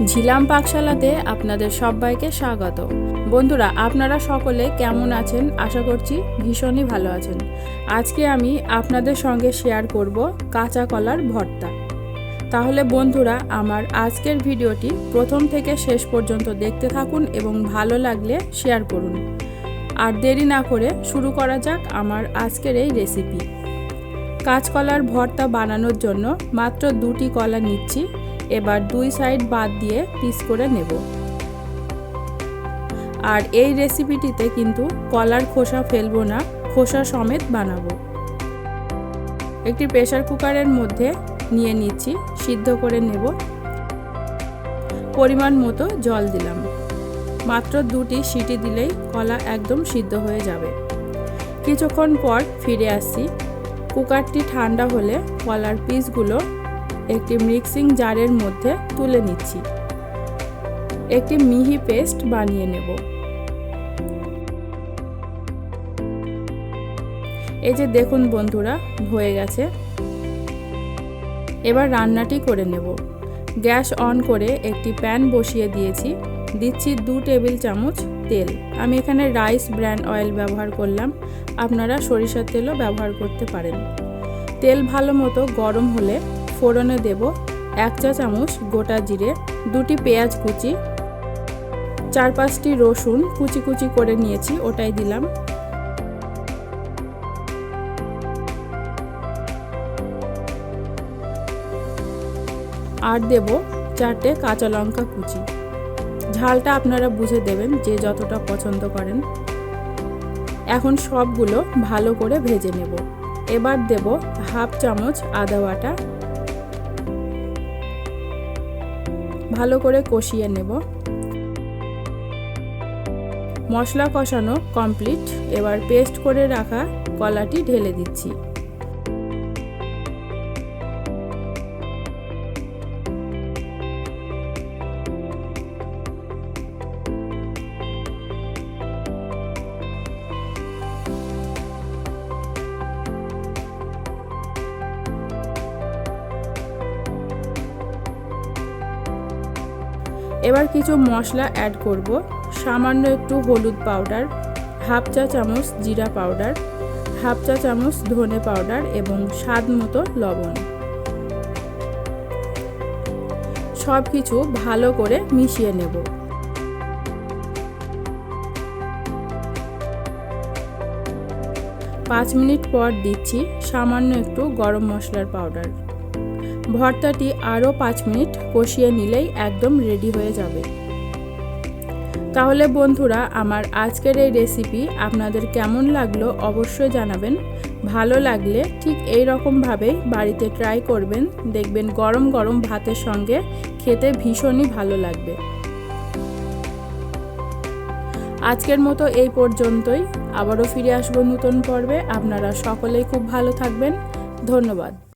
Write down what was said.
ঝিলাম পাকশালাতে আপনাদের সবাইকে স্বাগত। বন্ধুরা, আপনারা সকলে কেমন আছেন? আশা করছি ভীষণই ভালো আছেন। আজকে আমি আপনাদের সঙ্গে শেয়ার করব কাঁচা কলার ভর্তা। তাহলে বন্ধুরা, আমার আজকের ভিডিওটি প্রথম থেকে শেষ পর্যন্ত দেখতে থাকুন এবং ভালো লাগলে শেয়ার করুন। আর দেরি না করে শুরু করা যাক আমার আজকের এই রেসিপি কাঁচকলার ভর্তা বানানোর জন্য মাত্র দুটি কলা নিচ্ছি। এবার দুই সাইড বাদ দিয়ে পিস করে নেব। আর এই রেসিপিটিতে কিন্তু কলার খোসা ফেলব না, খোসা সমেত বানাবো। একটি প্রেশার কুকারের মধ্যে নিয়ে নিচ্ছি, সিদ্ধ করে নেব। পরিমাণ মতো জল দিলাম। মাত্র দুটি সিটি দিলেই কলা একদম সিদ্ধ হয়ে যাবে। কিছুক্ষণ পর ফিরে আসছি। কুকারটি ঠান্ডা হলে কলার পিসগুলো একটি মিক্সিং জারের মধ্যে তুলে নিচ্ছি। একটি মিহি পেস্ট বানিয়ে নেব। এই যে দেখুন বন্ধুরা হয়ে গেছে। এবার রান্নাটি করে নেব। গ্যাস অন করে একটি প্যান বসিয়ে দিয়েছি। দিচ্ছি দু টেবিল চামচ তেল। আমি এখানে রাইস ব্র্যান্ড অয়েল ব্যবহার করলাম। আপনারা সরিষার তেলও ব্যবহার করতে পারেন। তেল ভালো মতো গরম হলে ফোড়নে দেব এক চা চামচ গোটা জিরে, দুটি পেঁয়াজ কুচি, চার পাঁচটি রসুন কুচি কুচি করে নিয়েছি, ওটাই দিলাম। আর দেব চারটে কাঁচা লঙ্কা কুচি। ঝালটা আপনারা বুঝে দেবেন যে যতটা পছন্দ করেন। এখন সবগুলো ভালো করে ভেজে নেব। এবার দেব হাফ চামচ আদা বাটা ভালো করে কষিয়ে নেব। মশলা কষানো কমপ্লিট এবার পেস্ট করে রাখা কলাটি ঢেলে দিচ্ছি। এবার কিছু মশলা অ্যাড করব। সামান্য একটু হলুদ পাউডার হাফ চা চামচ জিরা পাউডার হাফ চা চামচ ধনে পাউডার এবং স্বাদ মতো লবণ। সব কিছু ভালো করে মিশিয়ে নেব। পাঁচ মিনিট পর দিচ্ছি সামান্য একটু গরম মশলার পাউডার ভর্তাটি আরও পাঁচ মিনিট কষিয়ে নিলেই একদম রেডি হয়ে যাবে। তাহলে বন্ধুরা, আমার আজকের এই রেসিপি আপনাদের কেমন লাগল অবশ্যই জানাবেন। ভালো লাগলে ঠিক এই রকমভাবেই বাড়িতে ট্রাই করবেন। দেখবেন গরম গরম ভাতের সঙ্গে খেতে ভীষণই ভালো লাগবে। আজকের মতো এই পর্যন্তই। আবারও ফিরে আসব নতুন পর্বে। আপনারা সকলেই খুব ভালো থাকবেন। ধন্যবাদ।